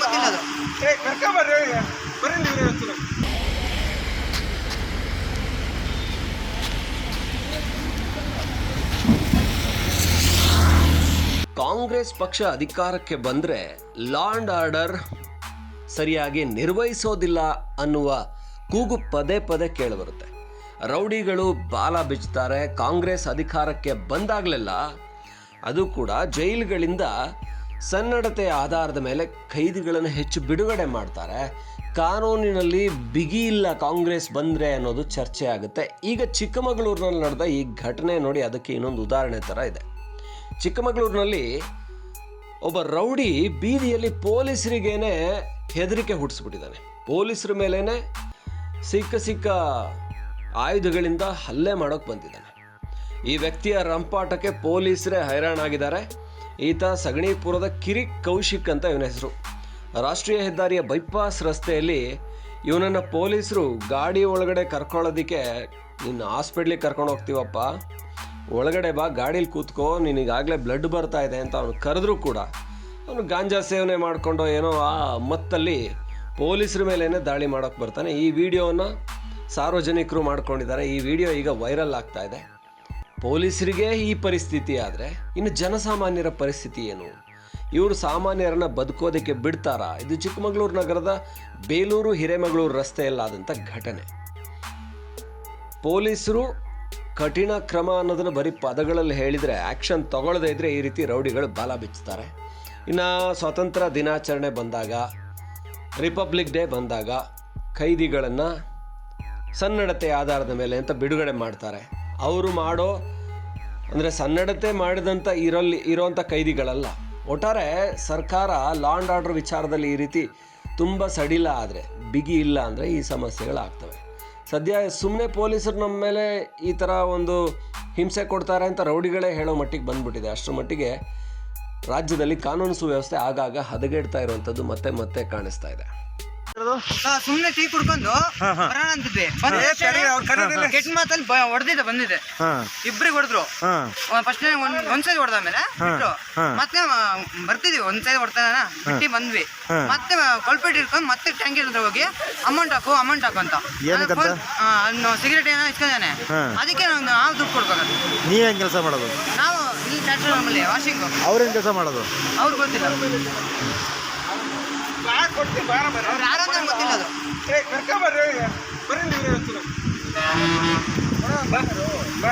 ನಂಗೆ ಗೊತ್ತಿಲ್ಲ ಅದು. ಏ ಕರ್ಕೊಂಬರ್ರಿ ಬರ್ರಿ ನೀವು ಹೇಳ್ತೀನಿ ಕಾಂಗ್ರೆಸ್ ಪಕ್ಷ ಅಧಿಕಾರಕ್ಕೆ ಬಂದರೆ ಲಾ ಅಂಡ್ ಆರ್ಡರ್ ಸರಿಯಾಗಿ ನಿರ್ವಹಿಸೋದಿಲ್ಲ ಅನ್ನುವ ಕೂಗು ಪದೇ ಪದೇ ಕೇಳಿಬರುತ್ತೆ. ರೌಡಿಗಳು ಬಾಲ ಬಿಚ್ಚುತ್ತಾರೆ ಕಾಂಗ್ರೆಸ್ ಅಧಿಕಾರಕ್ಕೆ ಬಂದಾಗಲೆಲ್ಲ ಅದು ಕೂಡ ಜೈಲುಗಳಿಂದ ಸನ್ನಡತೆಯ ಆಧಾರದ ಮೇಲೆ ಖೈದಿಗಳನ್ನು ಹೆಚ್ಚು ಬಿಡುಗಡೆ ಮಾಡ್ತಾರೆ. ಕಾನೂನಿನಲ್ಲಿ ಬಿಗಿ ಇಲ್ಲ ಕಾಂಗ್ರೆಸ್ ಬಂದರೆ ಅನ್ನೋದು ಚರ್ಚೆ ಆಗುತ್ತೆ. ಈಗ ಚಿಕ್ಕಮಗಳೂರಿನಲ್ಲಿ ನಡೆದ ಈ ಘಟನೆ ನೋಡಿ ಅದಕ್ಕೆ ಇನ್ನೊಂದು ಉದಾಹರಣೆ ಥರ ಇದೆ. ಚಿಕ್ಕಮಗಳೂರಿನಲ್ಲಿ ಒಬ್ಬ ರೌಡಿ ಬೀದಿಯಲ್ಲಿ ಪೊಲೀಸರಿಗೇನೆ ಹೆದರಿಕೆ ಹುಟ್ಟಿಸ್ಬಿಟ್ಟಿದ್ದಾನೆ. ಪೊಲೀಸರ ಮೇಲೇ ಸಿಕ್ಕ ಸಿಕ್ಕ ಆಯುಧಗಳಿಂದ ಹಲ್ಲೆ ಮಾಡೋಕೆ ಬಂದಿದ್ದಾನೆ. ಈ ವ್ಯಕ್ತಿಯ ರಂಪಾಟಕ್ಕೆ ಪೊಲೀಸರೇ ಹೈರಾಣಾಗಿದ್ದಾರೆ. ಈತ ಸಗಣಿಪುರದ ಕಿರಿಕ್ ಕೌಶಿಕ್ ಅಂತ ಇವನ ಹೆಸರು. ರಾಷ್ಟ್ರೀಯ ಹೆದ್ದಾರಿಯ ಬೈಪಾಸ್ ರಸ್ತೆಯಲ್ಲಿ ಇವನನ್ನು ಪೊಲೀಸರು ಗಾಡಿ ಒಳಗಡೆ ಕರ್ಕೊಳ್ಳೋದಕ್ಕೆ, ನಿನ್ನ ಹಾಸ್ಪಿಟ್ಲಿಗೆ ಕರ್ಕೊಂಡು ಹೋಗ್ತೀವಪ್ಪ. ಒಳಗಡೆ ಬಾ, ಗಾಡೀಲಿ ಕೂತ್ಕೋ, ನಿನಗಾಗಲೇ ಬ್ಲಡ್ ಬರ್ತಾ ಇದೆ ಅಂತ ಅವನು ಕರೆದ್ರೂ ಕೂಡ ಅವನು ಗಾಂಜಾ ಸೇವನೆ ಮಾಡಿಕೊಂಡು ಏನೋ ಆ ಮತ್ತಲ್ಲಿ ಪೊಲೀಸರ ಮೇಲೇನೆ ದಾಳಿ ಮಾಡೋಕ್ಕೆ ಬರ್ತಾನೆ. ಈ ವಿಡಿಯೋನ ಸಾರ್ವಜನಿಕರು ಮಾಡ್ಕೊಂಡಿದ್ದಾರೆ. ಈ ವಿಡಿಯೋ ಈಗ ವೈರಲ್ ಆಗ್ತಾ ಇದೆ. ಪೊಲೀಸರಿಗೆ ಈ ಪರಿಸ್ಥಿತಿ ಆದರೆ ಇನ್ನು ಜನಸಾಮಾನ್ಯರ ಪರಿಸ್ಥಿತಿ ಏನು? ಇವರು ಸಾಮಾನ್ಯರನ್ನ ಬದುಕೋದಕ್ಕೆ ಬಿಡ್ತಾರಾ? ಇದು ಚಿಕ್ಕಮಗಳೂರು ನಗರದ ಬೇಲೂರು ಹಿರೇಮಗಳೂರು ರಸ್ತೆಯಲ್ಲಾದಂಥ ಘಟನೆ. ಪೊಲೀಸರು ಕಠಿಣ ಕ್ರಮ ಅನ್ನೋದನ್ನು ಬರೀ ಪದಗಳಲ್ಲಿ ಹೇಳಿದರೆ ಆ್ಯಕ್ಷನ್ ತಗೊಳ್ಳದೇ ಇದ್ದರೆ ಈ ರೀತಿ ರೌಡಿಗಳು ಬಾಲ ಬಿಚ್ಚುತ್ತಾರೆ. ಇನ್ನು ಸ್ವಾತಂತ್ರ್ಯ ದಿನಾಚರಣೆ ಬಂದಾಗ, ರಿಪಬ್ಲಿಕ್ ಡೇ ಬಂದಾಗ ಖೈದಿಗಳನ್ನು ಸನ್ನಡತೆ ಆಧಾರದ ಮೇಲೆ ಅಂತ ಬಿಡುಗಡೆ ಮಾಡ್ತಾರೆ. ಅವರು ಮಾಡೋ ಅಂದರೆ ಸನ್ನಡತೆ ಮಾಡಿದಂಥ ಇರಲ್ಲಿ ಇರೋವಂಥ ಕೈದಿಗಳಲ್ಲ. ಒಟ್ಟಾರೆ ಸರ್ಕಾರ ಲಾ ಆ್ಯಂಡ್ ಆರ್ಡರ್ ವಿಚಾರದಲ್ಲಿ ಈ ರೀತಿ ತುಂಬ ಸಡಿಲ ಆದರೆ, ಬಿಗಿ ಇಲ್ಲ ಅಂದರೆ ಈ ಸಮಸ್ಯೆಗಳಾಗ್ತವೆ. ಸದ್ಯ ಸುಮ್ಮನೆ ಪೊಲೀಸರು ನಮ್ಮ ಮೇಲೆ ಈ ಥರ ಒಂದು ಹಿಂಸೆ ಕೊಡ್ತಾರೆ ಅಂತ ರೌಡಿಗಳೇ ಹೇಳೋ ಮಟ್ಟಿಗೆ ಬಂದ್ಬಿಟ್ಟಿದೆ. ಅಷ್ಟರ ಮಟ್ಟಿಗೆ ರಾಜ್ಯದಲ್ಲಿ ಕಾನೂನು ಸುವ್ಯವಸ್ಥೆ ಆಗಾಗ ಹದಗೆಡ್ತಾ ಇರುವಂಥದ್ದು ಮತ್ತೆ ಮತ್ತೆ ಕಾಣಿಸ್ತಾ ಇದೆ. ಸುಮ್ಮನೆ ಟೀ ಕುಡ್ಕೊಂಡು ಬರೋಣ ಅಂತಿದ್ದೆ ಅವ್ರ್. ಕೆಟ್ಟ ಮಾತಲ್ಲಿ ಹೊಡೆದಿದ್ದೆ ಬಂದಿದೆ ಇಬ್ರಿಗೆ ಹೊಡೆದ್ರು. ಫಸ್ಟ್ ಒಂದ್ ಸೈಡ್ ಹೊಡೆದ ಬಿಟ್ರು. ಮತ್ತೆ ಬರ್ತಿದ್ವಿ ಒಂದ್ ಸೈಡ್ ಹೊಡ್ತಾನ ಬಿಟ್ಟಿ ಬಂದ್ವಿ. ಮತ್ತೆ ಕೊಲ್ಪೇಟ್ ಇಟ್ಕೊಂಡು ಮತ್ತೆ ಟ್ಯಾಂಕ್ ಹತ್ರ ಹೋಗಿ ಅಮೌಂಟ್ ಹಾಕು ಅಮೌಂಟ್ ಹಾಕು ಅಂತ. ಸಿಗರೇಟ್ ಏನೋ ಇಟ್ಕೊಂಡಾನೆ ಅದಕ್ಕೆ ನಾವು ದುಡ್ಡು ಕೊಡ್ಬೇಕು ನೀವೇನ್ ಕೆಲಸ ಮಾಡೋದು? ನಾವು ಇಲ್ಲಿ ಟ್ಯಾಕ್ಟರ್ ವಾಷಿಂಗ್ ಅವ್ರೇನ್ ಕೆಲಸ ಮಾಡೋದು? ಅವ್ರಿಗೆ ಗೊತ್ತಿಲ್ಲ. ಬಾ ಕೊಡ್ತೀನಿ ಬಾರ ಬರ್ರಿ ಅವ್ರು ಯಾರು ಅಂತ ಗೊತ್ತಿಲ್ಲ ಅದು. ಏ ಕರ್ಕೊಂಬರ್ರಿ ಬರ್ರಿ ನೀವು ಬಾ ಬಾ.